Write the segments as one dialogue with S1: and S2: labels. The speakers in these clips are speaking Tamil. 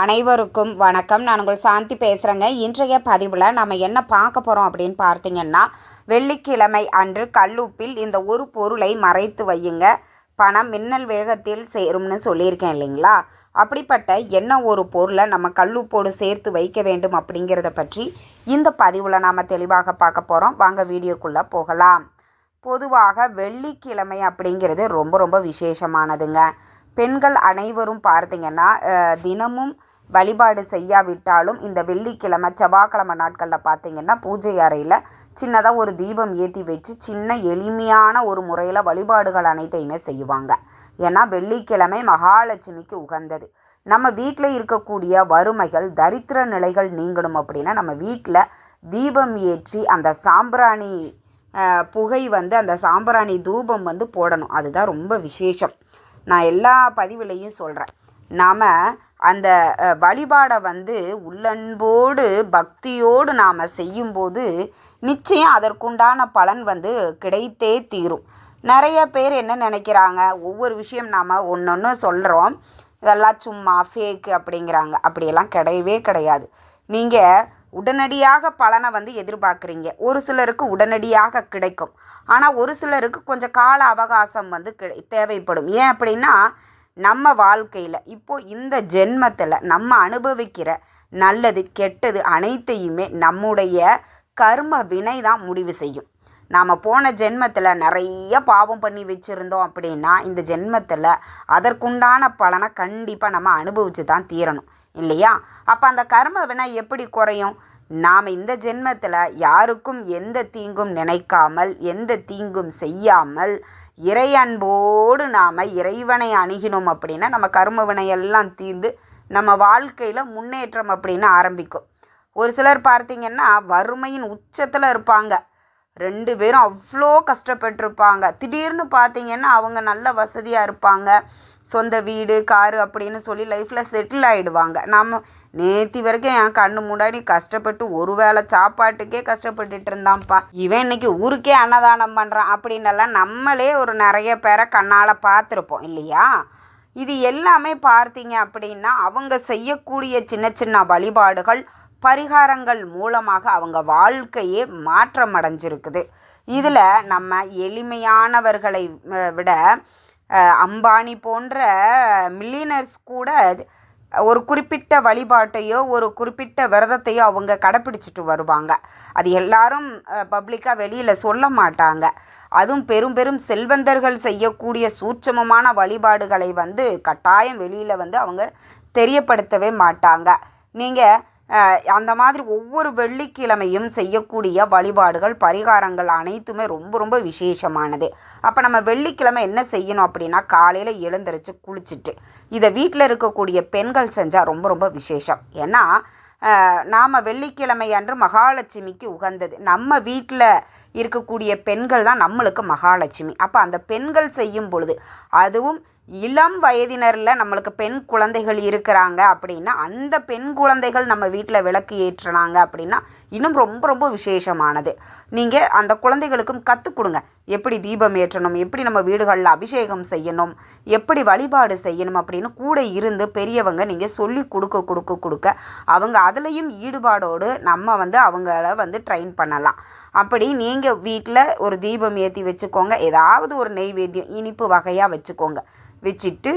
S1: அனைவருக்கும் வணக்கம். நான் உங்கள் சாந்தி பேசுகிறேங்க இன்றைய பதிவில் நம்ம என்ன பார்க்க போகிறோம் அப்படின்னு பார்த்தீங்கன்னா வெள்ளிக்கிழமை அன்று கல்லுப்பில் இந்த ஒரு பொருளை மறைத்து வையுங்க. பணம் மின்னல் வேகத்தில் சேரும்னு சொல்லியிருக்கேன் இல்லைங்களா? அப்படிப்பட்ட என்ன ஒரு பொருளை நம்ம கல்லுப்போடு சேர்த்து வைக்க வேண்டும் அப்படிங்கிறத பற்றி இந்த பதிவில் நாம் தெளிவாக பார்க்க போகிறோம் வாங்க வீடியோக்குள்ளே போகலாம். பொதுவாக வெள்ளிக்கிழமை அப்படிங்கிறது ரொம்ப ரொம்ப விசேஷமானதுங்க. பெண்கள் அனைவரும் பார்த்தீங்கன்னா தினமும் வழிபாடு செய்யாவிட்டாலும் இந்த வெள்ளிக்கிழமை செவ்வாய்க்கிழமை நாட்களில் பார்த்தீங்கன்னா பூஜை அறையில் சின்னதாக ஒரு தீபம் ஏற்றி வச்சு சின்ன எளிமையான ஒரு முறையில் வழிபாடுகள் அனைத்தையுமே செய்வாங்க. ஏன்னா வெள்ளிக்கிழமை மகாலட்சுமிக்கு உகந்தது. நம்ம வீட்டில் இருக்கக்கூடிய வறுமைகள் தரித்திர நிலைகள் நீங்கணும் அப்படின்னா நம்ம வீட்டில் தீபம் ஏற்றி அந்த சாம்பிராணி புகை வந்து அந்த சாம்பிராணி தூபம் வந்து போடணும். அதுதான் ரொம்ப விசேஷம். நான் எல்லா பதிவுலையும் சொல்கிறேன் நாம் அந்த வழிபாடை வந்து உள்ளன்போடு பக்தியோடு நாம் செய்யும்போது நிச்சயம் அதற்குண்டான பலன் வந்து கிடைத்தே தீரும். நிறைய பேர் என்ன நினைக்கிறாங்க? ஒவ்வொரு விஷயம் நாம் ஒன்று ஒன்று சொல்கிறோம் இதெல்லாம் சும்மா ஃபேக்கு அப்படிங்கிறாங்க. அப்படியெல்லாம் கிடையவே கிடையாது. நீங்கள் உடனடியாக பலனை வந்து எதிர்பார்க்குறீங்க. ஒரு சிலருக்கு உடனடியாக கிடைக்கும். ஆனால் ஒரு சிலருக்கு கொஞ்சம் கால அவகாசம் வந்து கிடை தேவைப்படும். ஏன் அப்படின்னா நம்ம வாழ்க்கையில் இப்போ இந்த ஜென்மத்தில் நம்ம அனுபவிக்கிற நல்லது கெட்டது அனைத்தையுமே நம்முடைய கர்ம வினை தான் முடிவு செய்யும். நாம் போன ஜென்மத்தில் நிறைய பாவம் பண்ணி வச்சுருந்தோம் அப்படின்னா இந்த ஜென்மத்தில் அதற்குண்டான பலனை கண்டிப்பாக நம்ம அனுபவித்து தான் தீரணும். இல்லையா? அப்போ அந்த கர்ம வினை எப்படி குறையும்? நாம் இந்த ஜென்மத்தில் யாருக்கும் எந்த தீங்கும் நினைக்காமல் எந்த தீங்கும் செய்யாமல் இறை அன்போடு நாம் இறைவனை அணுகினோம் அப்படின்னா நம்ம கர்ம வினையெல்லாம் தீர்ந்து நம்ம வாழ்க்கையில் முன்னேற்றம் அப்படின்னு ஆரம்பிக்கும். ஒரு சிலர் பார்த்தீங்கன்னா வறுமையின் உச்சத்தில் இருப்பாங்க. ரெண்டு பேரும் அவ்வளோ கஷ்டப்பட்டிருப்பாங்க. திடீர்னு பார்த்தீங்கன்னா அவங்க நல்ல வசதியாக இருப்பாங்க. சொந்த வீடு காரு அப்படின்னு சொல்லி லைஃப்பில் செட்டில் ஆகிடுவாங்க நம்ம நேத்தி வரைக்கும் என் கண்ணு முன்னாடி கஷ்டப்பட்டு ஒரு வேளை சாப்பாட்டுக்கே கஷ்டப்பட்டுட்டு இருந்தான்ப்பா. இவன் இன்னைக்கு ஊருக்கே அன்னதானம் பண்ணுறான் அப்படின்னெல்லாம் நம்மளே ஒரு நிறைய பேரை கண்ணால் பார்த்துருப்போம் இல்லையா? இது எல்லாமே பார்த்தீங்க அப்படின்னா அவங்க செய்யக்கூடிய சின்ன சின்ன வழிபாடுகள் பரிகாரங்கள் மூலமாக அவங்க வாழ்க்கையே மாற்றம் அடைஞ்சிருக்குது இதில் நம்ம எளிமையானவர்களை விட அம்பானி போன்ற மில்லியனர்ஸ் கூட ஒரு குறிப்பிட்ட வழிபாட்டையோ ஒரு குறிப்பிட்ட விரதத்தையோ அவங்க கடைப்பிடிச்சிட்டு வருவாங்க. அது எல்லாரும் பப்ளிக்காக வெளியில் சொல்ல மாட்டாங்க. அதுவும் பெரும் பெரும் செல்வந்தர்கள் செய்யக்கூடிய சூட்சமமான வழிபாடுகளை வந்து கட்டாயம் வெளியில் வந்து அவங்க தெரியப்படுத்தவே மாட்டாங்க. நீங்கள் அந்த மாதிரி ஒவ்வொரு வெள்ளிக்கிழமையும் செய்யக்கூடிய வழிபாடுகள் பரிகாரங்கள் அனைத்துமே ரொம்ப ரொம்ப விசேஷமானது. அப்போ நம்ம வெள்ளிக்கிழமை என்ன செய்யணும் அப்படின்னா காலையில் எழுந்திரிச்சு குளிச்சுட்டு இதை வீட்டில் இருக்கக்கூடிய பெண்கள் செஞ்சால் ரொம்ப ரொம்ப விசேஷம். ஏன்னா நாம் வெள்ளிக்கிழமை அன்று மகாலட்சுமிக்கு உகந்தது. நம்ம வீட்டில் இருக்கக்கூடிய பெண்கள் தான் நம்மளுக்கு மகாலட்சுமி. அப்போ அந்த பெண்கள் செய்யும் பொழுது அதுவும் இளம் வயதினரில் நம்மளுக்கு பெண் குழந்தைகள் இருக்கிறாங்க அப்படின்னா அந்த பெண் குழந்தைகள் நம்ம வீட்டில் விளக்கு ஏற்றுனாங்க அப்படின்னா இன்னும் ரொம்ப ரொம்ப விசேஷமானது. நீங்கள் அந்த குழந்தைகளுக்கும் கற்றுக் கொடுங்க. எப்படி தீபம் ஏற்றணும்? எப்படி நம்ம வீடுகளில் அபிஷேகம் செய்யணும்? எப்படி வழிபாடு செய்யணும்? அப்படின்னு கூட இருந்து பெரியவங்க நீங்கள் சொல்லி கொடுக்க கொடுக்க கொடுக்க அவங்க அதுலேயும் ஈடுபாடோடு நம்ம வந்து அவங்கள வந்து ட்ரெயின் பண்ணலாம். அப்படி நீங்கள் நீங்கள் வீட்டில் ஒரு தீபம் ஏற்றி வச்சுக்கோங்க. ஏதாவது ஒரு நெய்வேத்தியம் இனிப்பு வகையாக வச்சுக்கோங்க. வச்சுட்டு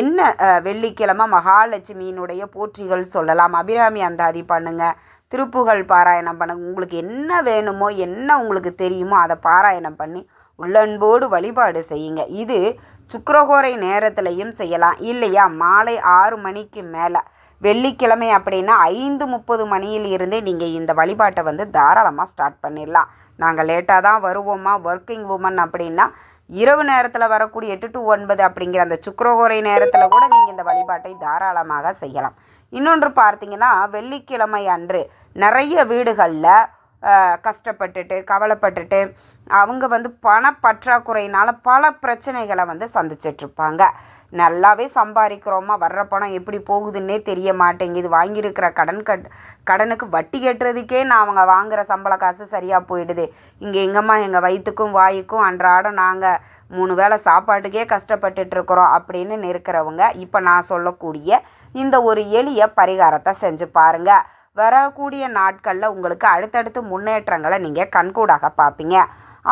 S1: என்ன வெள்ளிக்கிழமை மகாலட்சுமியினுடைய போற்றிகள் சொல்லலாம். அபிராமி அந்தாதி பண்ணுங்கள் திருப்புகழ் பாராயணம் பண்ணுங்க. உங்களுக்கு என்ன வேணுமோ என்ன உங்களுக்கு தெரியுமோ அதை பாராயணம் பண்ணி உள்ளன்போடு வழிபாடு செய்யுங்க. இது சுக்கரகோரை நேரத்துலையும் செய்யலாம். இல்லையா? மாலை ஆறு மணிக்கு மேலே. வெள்ளிக்கிழமை அப்படின்னா ஐந்து முப்பது மணியில் இருந்தே நீங்கள் இந்த வழிபாட்டை வந்து தாராளமாக ஸ்டார்ட் பண்ணிடலாம். நாங்கள் லேட்டாக தான் வருவோமா? ஒர்க்கிங் உமன் அப்படின்னா இரவு நேரத்தில் வரக்கூடிய எட்டு டு ஒன்பது அப்படிங்கிற அந்த சுக்கரகோரை நேரத்தில் கூட நீங்கள் இந்த வழிபாட்டை தாராளமாக செய்யலாம். இன்னொன்று பார்த்தீங்கன்னா வெள்ளிக்கிழமை அன்று நிறைய வீடுகளில் கஷ்டப்பட்டுட்டு கவலைப்பட்டுட்டு அவங்க வந்து பண பற்றாக்குறையினால் பல பிரச்சனைகளை வந்து சந்திச்சிட்ருப்பாங்க. நல்லாவே சம்பாதிக்கிறோமா? வர்ற பணம் எப்படி போகுதுன்னே தெரிய மாட்டேங்குது. வாங்கியிருக்கிற கடன் கட் கடனுக்கு வட்டி கட்டுறதுக்கே நான் அவங்க வாங்குகிற சம்பள காசு சரியாக போயிடுது. இங்கே எங்கம்மா எங்கள் வயிற்றுக்கும் வாய்க்கும் அன்றாடம் நாங்கள் மூணு வேளை சாப்பாட்டுக்கே கஷ்டப்பட்டுட்டு இருக்கிறோம் அப்படின்னு இருக்கிறவங்க இப்போ நான் சொல்லக்கூடிய இந்த ஒரு எளிய பரிகாரத்தை செஞ்சு பாருங்கள் வரக்கூடிய நாட்களில் உங்களுக்கு அடுத்தடுத்து முன்னேற்றங்களை நீங்கள் கண்கூடாக பார்ப்பீங்க.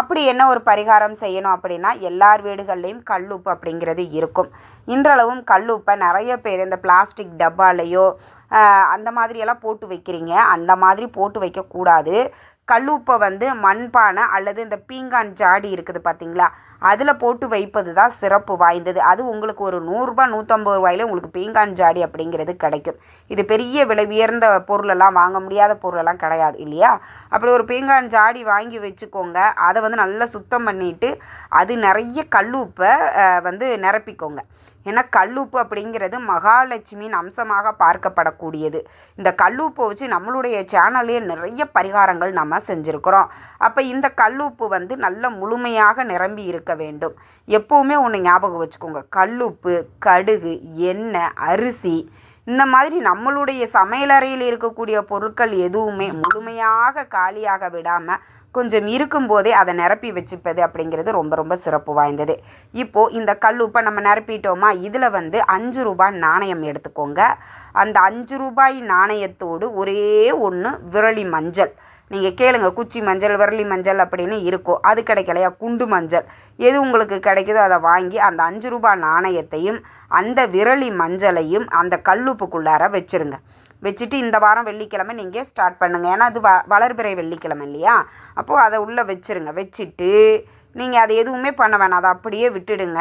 S1: அப்படி என்ன ஒரு பரிகாரம் செய்யணும் அப்படின்னா எல்லார் வீடுகள்லேயும் கல்லுப்பு அப்படிங்கிறது இருக்கும். இன்றளவும் கல்லுப்பை நிறைய பேர் இந்த பிளாஸ்டிக் டப்பாலேயோ அந்த மாதிரியெல்லாம் போட்டு வைக்கிறீங்க. அந்த மாதிரி போட்டு வைக்கக்கூடாது. கல்லுப்பை வந்து மண்பானை அல்லது இந்த பீங்கான் ஜாடி இருக்குது பார்த்தீங்களா? அதில் போட்டு வைப்பது தான் சிறப்பு வாய்ந்தது. அது உங்களுக்கு ஒரு நூறுரூபா நூற்றம்பது ரூபாயில உங்களுக்கு பீங்கான் ஜாடி அப்படிங்கிறது கிடைக்கும். இது பெரிய விலை உயர்ந்த பொருளெல்லாம் வாங்க முடியாத பொருளெல்லாம் கிடையாது இல்லையா? அப்படி ஒரு பீங்கான் ஜாடி வாங்கி வச்சுக்கோங்க. அதை வந்து நல்லா சுத்தம் பண்ணிவிட்டு அது நிறைய கல்லுப்பை வந்து நிரப்பிக்கோங்க. ஏன்னா கல்லுப்பு அப்படிங்கிறது மகாலட்சுமியின் அம்சமாக பார்க்கப்படக்கூடியது. இந்த கல்லுப்பை வச்சு நம்மளுடைய சேனல்லே நிறைய பரிகாரங்கள் நம்ம செஞ்சுருக்கிறோம். அப்போ இந்த கல்லுப்பு வந்து நல்ல முழுமையாக நிரம்பி இருக்க வேண்டும். எப்போவுமே ஒன்று ஞாபகம் வச்சுக்கோங்க. கல்லுப்பு கடுகு எண்ணெய் அரிசி இந்த மாதிரி நம்மளுடைய சமையலறையில் இருக்கக்கூடிய பொருட்கள் எதுவுமே முழுமையாக காலியாக விடாமல் கொஞ்சம் இருக்கும்போதே அதை நிரப்பி வச்சுப்பது அப்படிங்கிறது ரொம்ப ரொம்ப சிறப்பு வாய்ந்தது. இப்போது இந்த கல்லுப்பை நம்ம நிரப்பிட்டோமா? இதில் வந்து அஞ்சு ரூபாய் நாணயம் எடுத்துக்கோங்க. அந்த அஞ்சு ரூபாய் நாணயத்தோடு ஒரே ஒன்று விரலி மஞ்சள். நீங்கள் கேளுங்க குச்சி மஞ்சள் விரலி மஞ்சள் அப்படின்னு இருக்கும் அது கிடைக்கலையா? குண்டு மஞ்சள். எது உங்களுக்கு கிடைக்குதோ அதை வாங்கி அந்த அஞ்சு ரூபாய் நாணயத்தையும் அந்த விரலி மஞ்சளையும் அந்த கல்லுப்புக்குள்ளார வச்சுருங்க. வச்சுட்டு இந்த வாரம் வெள்ளிக்கிழமை நீங்கள் ஸ்டார்ட் பண்ணுங்கள் ஏன்னா அது வ வளர்பிறை வெள்ளிக்கிழமை இல்லையா? அப்போது அதை உள்ளே வச்சிருங்க. வச்சுட்டு நீங்கள் அது எதுவுமே பண்ண வேணாம். அதை அப்படியே விட்டுடுங்க.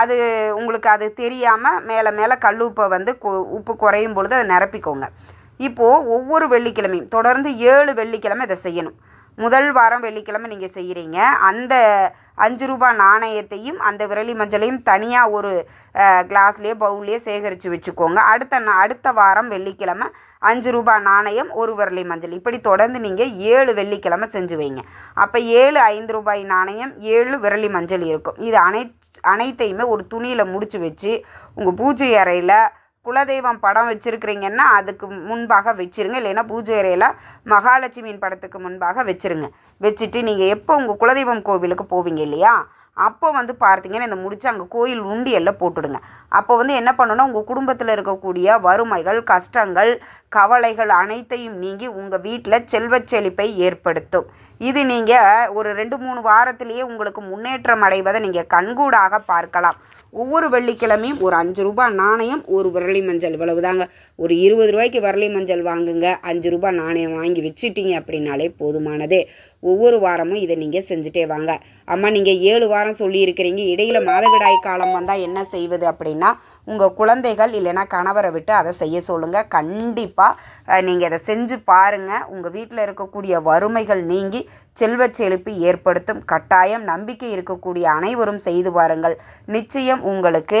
S1: அது உங்களுக்கு அது தெரியாமல் மேலே மேலே கல் உப்பை வந்து உப்பு குறையும் பொழுது அதை நிரப்பிக்கோங்க. இப்போது ஒவ்வொரு வெள்ளிக்கிழமையும் தொடர்ந்து ஏழு வெள்ளிக்கிழமை இதை செய்யணும். முதல் வாரம் வெள்ளிக்கிழமை நீங்கள் செய்கிறீங்க அந்த அஞ்சு ரூபாய் நாணயத்தையும் அந்த விரலி மஞ்சளையும் தனியாக ஒரு கிளாஸ்லேயே பவுல்லையே சேகரித்து வச்சுக்கோங்க. அடுத்த நா- அடுத்த வாரம் வெள்ளிக்கிழமை அஞ்சு ரூபாய் நாணயம் ஒரு விரலி மஞ்சள். இப்படி தொடர்ந்து நீங்கள் ஏழு வெள்ளிக்கிழமை செஞ்சு வைங்க. அப்போ ஏழு ஐந்து ரூபாய் நாணயம் ஏழு விரலி மஞ்சள் இருக்கும். இது அனை அனைத்தையுமே ஒரு துணியில் முடிச்சு வச்சு உங்கள் பூஜை அறையில் குலதெய்வம் படம் வச்சுருக்கிறீங்கன்னா அதுக்கு முன்பாக வச்சுருங்க. இல்லைன்னா பூஜை அறையில் மகாலட்சுமியின் படத்துக்கு முன்பாக வச்சுருங்க. வச்சுட்டு நீங்கள் எப்போ உங்கள் குலதெய்வம் கோவிலுக்கு போவீங்க இல்லையா? அப்போ வந்து பார்த்தீங்கன்னா இந்த முடிச்சு அங்கே கோயில் உண்டியல்ல போட்டுடுங்க. அப்போ வந்து என்ன பண்ணணும்னா உங்கள் குடும்பத்தில் இருக்கக்கூடிய வறுமைகள் கஷ்டங்கள் கவலைகள் அனைத்தையும் நீங்கி உங்கள் வீட்டில் செல்வச் செழிப்பை ஏற்படுத்தும். இது நீங்கள் ஒரு ரெண்டு மூணு வாரத்திலேயே உங்களுக்கு முன்னேற்றம் அடைவதை நீங்கள் கண்கூடாக பார்க்கலாம். ஒவ்வொரு வெள்ளிக்கிழமையும் ஒரு அஞ்சு ரூபாய் நாணயம் ஒரு விரலி மஞ்சள் இவ்வளவுதாங்க. ஒரு இருபது ரூபாய்க்கு விரலி மஞ்சள் வாங்குங்க. அஞ்சு ரூபாய் நாணயம் வாங்கி வச்சுட்டீங்க அப்படின்னாலே போதுமானதே. ஒவ்வொரு வாரமும் இதை நீங்கள் செஞ்சுட்டே வாங்க. அம்மா நீங்கள் ஏழு வாரம் சொல்லியிருக்கிறீங்க. இடையில் மாதவிடாய் காலம் வந்தால் என்ன செய்வது அப்படின்னா உங்கள் குழந்தைகள் இல்லைன்னா கணவரை விட்டு அதை செய்ய சொல்லுங்கள் கண்டிப்பாக நீங்கள் இதை செஞ்சு பாருங்கள் உங்கள் வீட்டில் இருக்கக்கூடிய வறுமைகள் நீங்கி செல்வ செழிப்பு ஏற்படுத்தும். கட்டாயம் நம்பிக்கை இருக்கக்கூடிய அனைவரும் செய்து பாருங்கள் நிச்சயம் உங்களுக்கு